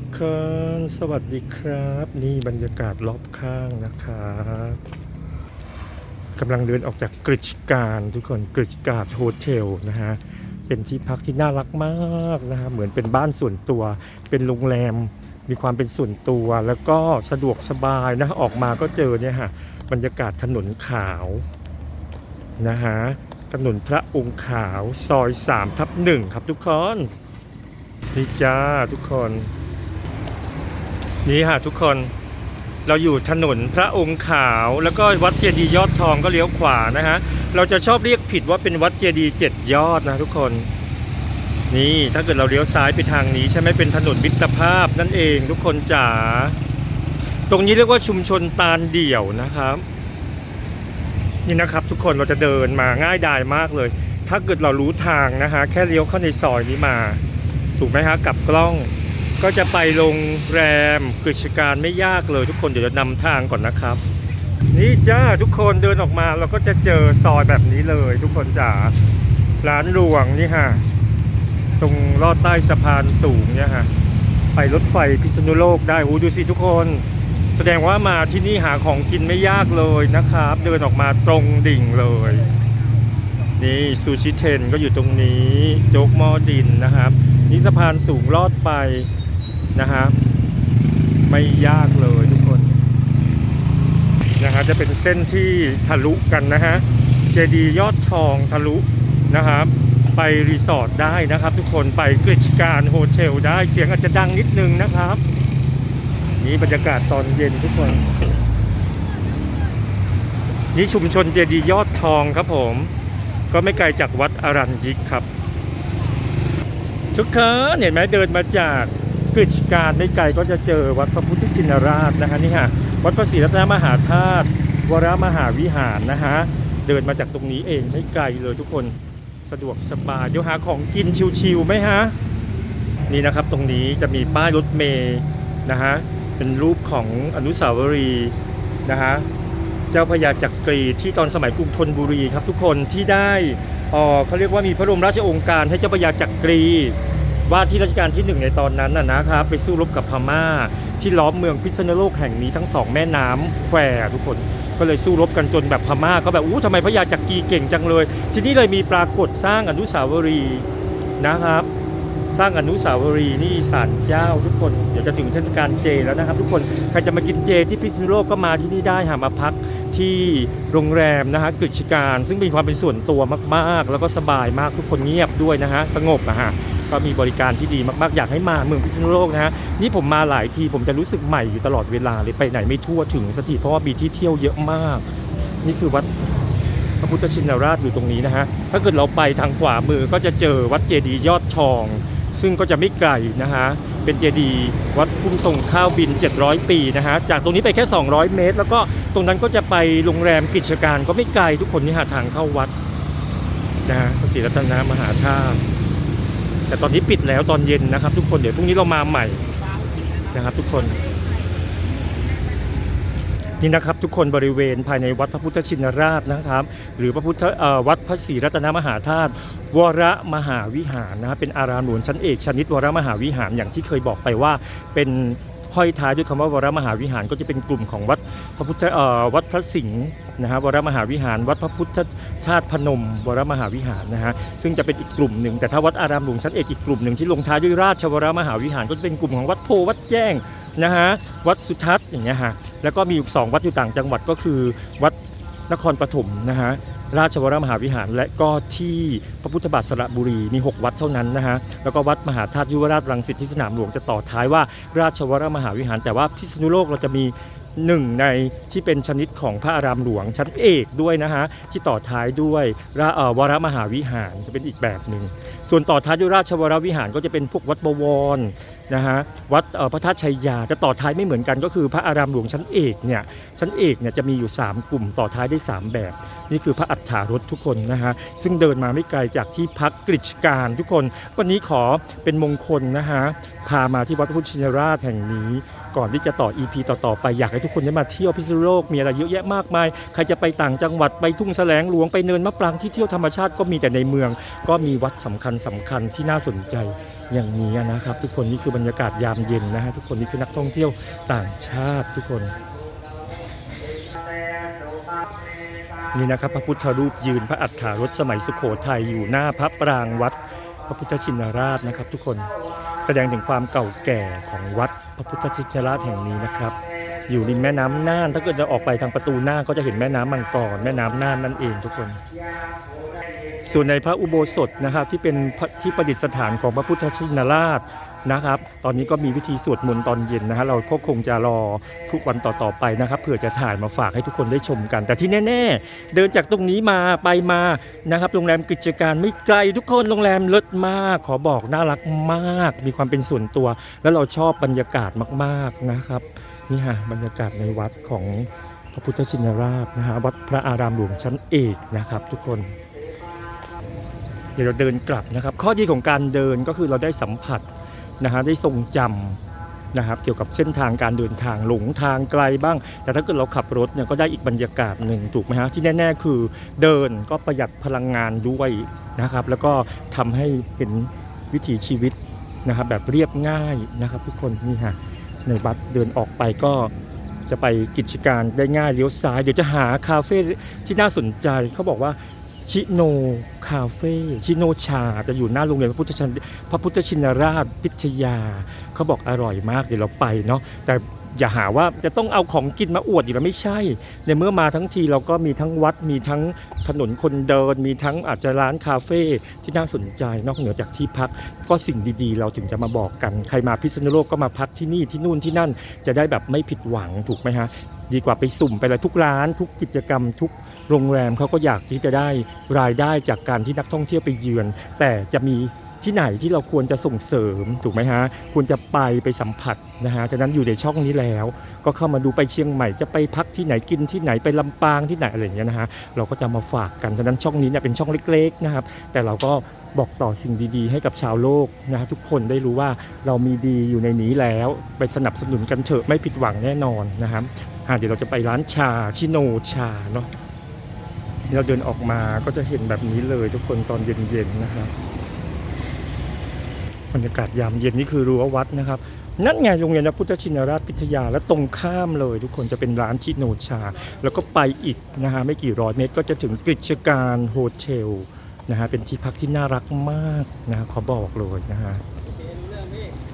ทุกคนสวัสดีครับ นี่บรรยากาศรอบข้างนะครับกำลังเดินออกจากกริชการทุกคนกริชการโฮเทลนะฮะเป็นที่พักที่น่ารักมากนะฮะเหมือนเป็นบ้านส่วนตัว เป็นโรงแรมมีความเป็นส่วนตัวแล้วก็สะดวกสบายนะออกมาก็เจอเนี่ยฮะบรรยากาศถนนขาวนะฮะถนนพระองค์ขาวซอย3ทับหนึ่งครับทุกคนนี่จ้าทุกคน นี่ฮะทุกคนเราอยู่ถนนพระองค์ขาวแล้วก็วัดเจดีย์ยอดทองก็เลี้ยวขวานะฮะเราจะชอบเรียกผิดว่าเป็นวัดเจดีย์เจ็ดยอดนะทุกคน นี่ถ้าเกิดเราเลี้ยวซ้ายไปทางนี้ใช่ไหมเป็นถนนมิตรภาพนั่นเองทุกคนจ๋าตรงนี้เรียกว่าชุมชนตาลเดี่ยวนะครับ นี่นะครับทุกคนเราจะเดินมาง่ายดายมากเลย ถ้าเกิดเรารู้ทางนะฮะแค่เลี้ยวเข้าในซอยนี้มา ถูกไหมฮะกลับกล้อง ก็จะไปโรงแรมกฤษการไม่ยากเลยทุกคนเดี๋ยวจะนำทางก่อนนะครับ นี่จ้าทุกคนเดินออกมาเราก็จะเจอซอยแบบนี้เลย ทุกคนจ๋าร้านหลวงนี่ฮะตรงลอดใต้สะพานสูงเนี่ยฮะไปรถไฟพิษณุโลกได้โอ้ดูสิทุกคน แสดงว่ามาที่นี่หาของกินไม่ยากเลยนะครับ เดินออกมาตรงดิ่งเลย นี่ซูชิเทนก็อยู่ตรงนี้ โจ๊กหม้อดินนะครับ นี่สะพานสูงลอดไป นะฮะไม่ยากเลยทุกคนนะฮะจะเป็นเส้นที่ทะลุกันนะฮะเจดียยอดทองทะลุนะครับไปรีสอร์ทได้นะครับ ทุกคนไปกฤษการโฮเทลได้เสียงอาจจะดังนิดนึงนะครับ นี่บรรยากาศตอนเย็นทุกคน นี่ชุมชนเจดียยอดทองครับผม ก็ไม่ไกลจากวัดอรัญยิกครับ ทุกคนเห็นไหมเดินมาจาก กฤษการไม่ไกลก็จะเจอวัดพระพุทธชินราชนะฮะนี่ฮะวัดพระศรีรัตนมหาธาตุวรมหาวิหารนะฮะเดินมาจากตรงนี้เองไม่ไกลเลยทุกคนสะดวกสบายเดี๋ยวหาของกินชิวๆไหมฮะนี่นะครับตรงนี้จะมีป้ายรถเมย์นะฮะเป็นรูปของอนุสาวรีย์นะฮะเจ้าพระยาจักรีที่ตอนสมัยกรุงธนบุรีครับทุกคนที่ได้เอ่อเขาเรียกว่ามีพระบรมราชโองการให้เจ้าพระยาจักรี ว่าที่รัชกาลที่หนึ่งในตอนนั้นนะนะครับไปสู้รบกับพม่า ที่ล้อมเมืองพิษณุโลกแห่งนี้ทั้งสองแม่น้ำแควทุกคนก็เลยสู้รบกันจนแบบพม่าก็แบบอู้ทำไมพระยาจักรีเก่งจังเลย ทีนี้เลยมีปรากฏสร้างอนุสาวรีย์นะครับ สร้างอนุสาวรีย์นี่ศาลเจ้าทุกคนเดี๋ยวจะถึงเทศกาลเจแล้วนะครับ ทุกคนใครจะมากินเจที่พิษณุโลกก็มาที่นี่ได้หามาพักที่โรงแรมนะฮะกฤษการ ซึ่งมีความเป็นส่วนตัวมากๆ แล้วก็สบายมากทุกคนเงียบด้วยนะฮะสงบนะฮะ ก็มีบริการที่ดีมากๆ อยากให้มาเมืองพิษณุโลกนะฮะนี่ผมมาหลายทีผมจะรู้สึกใหม่อยู่ตลอดเวลาเลยไปไหนไม่ทั่วถึงสักทีเพราะว่ามีที่เที่ยวเยอะมาก นี่คือวัดพระพุทธชินราชอยู่ตรงนี้นะฮะถ้าเกิดเราไปทางขวามือก็จะเจอวัดเจดีย์ยอดทอง ซึ่งก็จะไม่ไกลนะฮะเป็นเจดีย์วัดพุ่มทรงข้าวบิน 700 ปีนะฮะจากตรงนี้ไปแค่ 200 เมตร แล้วก็ตรงนั้นก็จะไปโรงแรมกิจการก็ไม่ไกลทุกคนนี่หาทางเข้าวัดนะฮะพระศรีรัตนมหาธาตุ แต่ตอนนี้ปิดแล้วตอนเย็นนะครับ ทุกคนเดี๋ยวพรุ่งนี้เรามาใหม่นะครับ ทุกคนนี่นะครับทุกคนบริเวณภายในวัดพระพุทธชินราชนะครับ หรือพระพุทธวัดพระศรีรัตนมหาธาตุวรมหาวิหารนะครับเป็นอารามหลวงชั้นเอกชนิดวรมหาวิหารอย่างที่เคยบอกไปว่าเป็น ห้อยท้ายด้วยคำว่าวรมหาวิหาร ก็จะเป็นกลุ่มของวัดพระพุทธเอ่อวัดพระสิงห์นะฮะวรมหาวิหาร วัดพระพุทธชาติพนม วรมหาวิหารนะฮะซึ่งจะเป็นอีกกลุ่มหนึ่งแต่ถ้าวัดอารามหลวงชั้นเอกอีกกลุ่มหนึ่งที่ลงท้ายด้วยราชวรมหาวิหาร ก็จะเป็นกลุ่มของวัดโพวัดแจ้งนะฮะวัดสุทัศน์อย่างเงี้ยฮะแล้วก็มีอยู่สองวัดอยู่ต่างจังหวัดก็คือวัด นครปฐมนะฮะราชวรมหาวิหาร และก็ที่พระพุทธบาทสระบุรีมี 6 วัดเท่านั้นนะฮะแล้วก็วัดมหาธาตุยุวราชรังสิตที่สนามหลวงจะต่อท้ายว่าราชวรมหาวิหาร แต่ว่าพิษณุโลกเราจะมีหนึ่งในที่เป็นชนิดของพระอารามหลวงชั้นเอกด้วยนะฮะที่ต่อท้ายด้วยราวรมหาวิหารจะเป็นอีกแบบหนึ่งส่วนต่อท้ายด้วยราชวรวิหารก็จะเป็นพวกวัดบวรนะฮะวัดพระธาตุชัยยาจะต่อท้ายไม่เหมือนกันก็คือพระอารามหลวงชั้นเอกเนี่ยชั้นเอกเนี่ยจะมีอยู่ 3 กลุ่มต่อท้ายได้ 3 แบบ นี่คือพระอัฏฐารถทุกคนนะฮะซึ่งเดินมาไม่ไกลจากที่พักกฤษการทุกคน วันนี้ขอเป็นมงคลนะฮะพามาที่วัดพุทธชินราชแห่งนี้ ก่อนที่จะต่อ EP ต่อๆไปอยากให้ทุกคนได้มาเที่ยวพิษณุโลกมีอะไรเยอะแยะมากมายใครจะไปต่างจังหวัดไปทุ่งแสลงหลวงไปเนินมะปรางที่เที่ยวธรรมชาติก็มีแต่ในเมือง ก็มีวัดสำคัญสำคัญที่น่าสนใจอย่างนี้นะครับ ทุกคนนี่คือบรรยากาศยามเย็นนะฮะทุกคนนี่คือนักท่องเที่ยวต่างชาติทุกคน นี่นะครับพระพุทธรูปยืนพระอัฏฐารถสมัยสุโขทัยอยู่หน้าพระปรางวัด พระพุทธชินราชนะครับ ทุกคนแสดงถึงความเก่าแก่ของวัดพระพุทธชินราชแห่งนี้นะครับ อยู่ริมแม่น้ำน่านถ้าเกิดจะออกไปทางประตูหน้าก็จะเห็นแม่น้ำมังกรแม่น้ำน่านนั่นเองทุกคน ส่วนในพระอุโบสถนะครับที่เป็นที่ประดิษฐานของพระพุทธชินราชนะครับ ตอนนี้ก็มีพิธีสวดมนต์ตอนเย็นนะฮะเราก็คงจะรอทุกวันต่อๆไปนะครับเผื่อจะถ่ายมาฝากให้ทุกคนได้ชมกัน แต่ที่แน่ ๆ เดินจากตรงนี้มาไปมานะครับ โรงแรมกิจการไม่ไกลทุกคนโรงแรมเลิศมาก ขอบอกน่ารักมาก มีความเป็นส่วนตัว แล้วเราชอบบรรยากาศมากๆนะครับนี่ฮะบรรยากาศในวัดของพระพุทธชินราชนะฮะวัดพระอารามหลวงชั้นเอกนะครับ ทุกคน เดี๋ยวเราเดินกลับนะครับ ข้อดีของการเดินก็คือเราได้สัมผัสนะฮะได้ทรงจำนะครับเกี่ยวกับเส้นทางการเดินทางหลงทางไกลบ้าง แต่ถ้าเกิดเราขับรถเนี่ยก็ได้อีกบรรยากาศหนึ่งถูกไหมฮะที่แน่ ๆ คือเดินก็ประหยัดพลังงานด้วยนะครับ แล้วก็ทำให้เห็นวิถีชีวิตนะครับแบบเรียบง่ายนะครับ ทุกคนนี่ฮะในบัสเดินออกไปก็จะไปกิจการได้ง่ายเลี้ยวซ้าย เดี๋ยวจะหาคาเฟ่ที่น่าสนใจเขาบอกว่า ชิโนคาเฟ่ชิโนชาจะอยู่หน้าโรงเรียนพระพุทธชินพระพุทธชินราชพิทยา เขาบอกอร่อยมากเดี๋ยวเราไปเนาะแต่อย่าหาว่าจะต้องเอาของกินมาอวดอยู่แล้วไม่ใช่ ในเมื่อมาทั้งทีเราก็มีทั้งวัดมีทั้งถนนคนเดิน มีทั้งอาจจะร้านคาเฟ่ที่น่าสนใจนอกเหนือจากที่พัก ก็สิ่งดีๆ เราถึงจะมาบอกกัน ใครมาพิษณุโลกก็มาพักที่นี่ที่นู่นที่นั่นจะได้แบบไม่ผิดหวังถูกไหมฮะ ดีกว่าไปสุ่มไปอะไรทุกร้าน ทุกกิจกรรม ทุกโรงแรมเขาก็อยากที่จะได้รายได้จากการที่นักท่องเที่ยวไปเยือน แต่จะมี ที่ไหนที่เราควรจะส่งเสริมถูกไหมฮะควรจะไปไปสัมผัสนะฮะฉะนั้นอยู่ในช่องนี้แล้ว ก็เข้ามาดูไปเชียงใหม่จะไปพักที่ไหนกินที่ไหนไปลำปางที่ไหนอะไรอย่างเงี้ยนะฮะเราก็จะมาฝากกันฉะนั้นช่องนี้เนี่ยเป็นช่องเล็กๆนะครับแต่เราก็บอกต่อสิ่งดีๆ ให้กับชาวโลกนะฮะทุกคนได้รู้ว่าเรามีดีอยู่ในนี้แล้วไปสนับสนุนกันเถอะไม่ผิดหวังแน่นอนนะครับเดี๋ยวเราจะไปร้านชาชิโนชาเนาะเราเดินออกมาก็จะเห็นแบบนี้เลยทุกคนตอนเย็นๆนะครับ บรรยากาศยามเย็นนี่คือรั้ววัดนะครับ นั่นไงโรงเรียนพระพุทธชินราชพิทยาและตรงข้ามเลย ทุกคนจะเป็นร้านชิโนชา แล้วก็ไปอีกนะฮะไม่กี่ร้อยเมตรก็จะถึงกฤษการโฮเทลนะฮะเป็นที่พักที่น่ารักมากนะฮะขอบอกเลยนะฮะ